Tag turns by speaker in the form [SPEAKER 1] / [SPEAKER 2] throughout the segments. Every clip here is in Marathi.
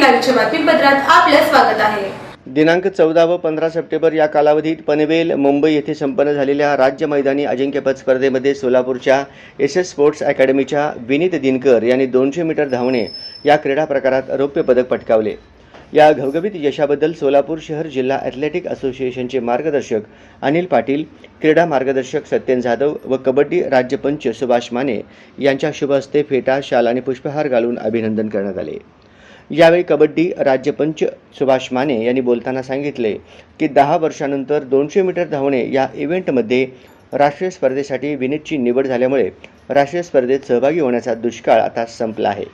[SPEAKER 1] बातमीपत्रात आपलं स्वागत आहे.
[SPEAKER 2] दिनांक चौदा व पंधरा सप्टेंबर या कालावधीत पनवेल मुंबई येथे संपन्न झालेल्या राज्य मैदानी अजिंक्यपद स्पर्धेमध्ये सोलापूरच्या एस एस स्पोर्ट्स अकॅडमीच्या विनीत दिनकर यांनी दोनशे मीटर धावणे या क्रीडा प्रकारात रौप्य पदक पटकावले. या घवघवीत यशाबद्दल सोलापूर शहर जिल्हा ॲथलेटिक असोसिएशनचे मार्गदर्शक अनिल पाटील क्रीडा मार्गदर्शक सत्यन जाधव व कबड्डी राज्यपंच सुभाष माने यांच्या शुभ हस्ते फेटा शाल आणि पुष्पहार घालून अभिनंदन करण्यात आले. यावेळी कबड्डी राज्यपंच सुभाष माने यांनी बोलताना सांगितले की दहा वर्षानंतर दोनशे मीटर धावणे या इव्हेंटमध्ये राष्ट्रीय स्पर्धेसाठी विनीतची निवड झाल्यामुळे राष्ट्रीय स्पर्धेत सहभागी होण्याचा दुष्काळ आता संपला आहे.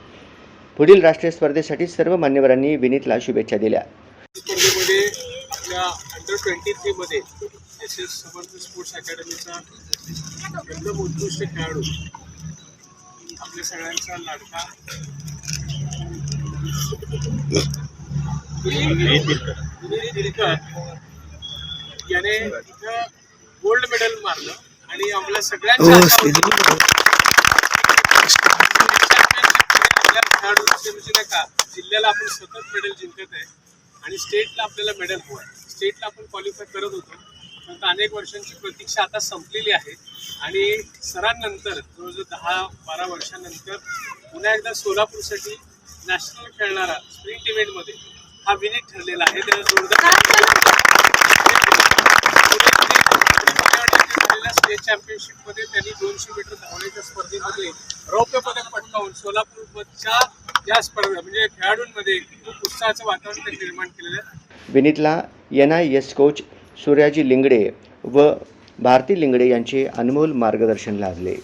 [SPEAKER 2] पुढील राष्ट्रीय स्पर्धेसाठी सर्व मान्यवरांनी विनीतला शुभेच्छा दिल्या.
[SPEAKER 3] आपल्या अंडर ट्वेंटी थ्रीमध्ये एस एस समर्थ स्पोर्ट्स अकॅडमीचा एकदम उत्कृष्ट खेळाडू आपल्या सगळ्यांचा लाडका दिलकर याने इथं गोल्ड मेडल मारलं आणि आपल्या सगळ्यांच्या का जिल्ह्याला आपण सतत मेडल जिंकत आहे आणि स्टेटला आपल्याला मेडल हवं आहे. स्टेटला आपण क्वालिफाय करत होतो. पण अनेक वर्षांची प्रतीक्षा आता संपलेली आहे. आणि सरांनंतर जवळजवळ दहा बारा वर्षांनंतर पुन्हा एकदा सोलापूरसाठी नॅशनल खेळणारा स्प्रिंट इव्हेंटमध्ये हा विनीत ठरलेला आहे. त्याला जोरदार स्टेट चॅम्पियनशिपमध्ये त्यांनी दोनशे मीटर धावण्याच्या स्पर्धेमध्ये रौप्य पदक पटकावून सोलापूरच्या या स्पर्धा म्हणजे खेळाडूंमध्ये खूप उत्साहाचं वातावरण त्यांनी निर्माण केलेलं आहे.
[SPEAKER 2] विनीतला N I S coach Suryaji Lingade व भारती लिंगडे यांचे अनमोल मार्गदर्शन लाभले.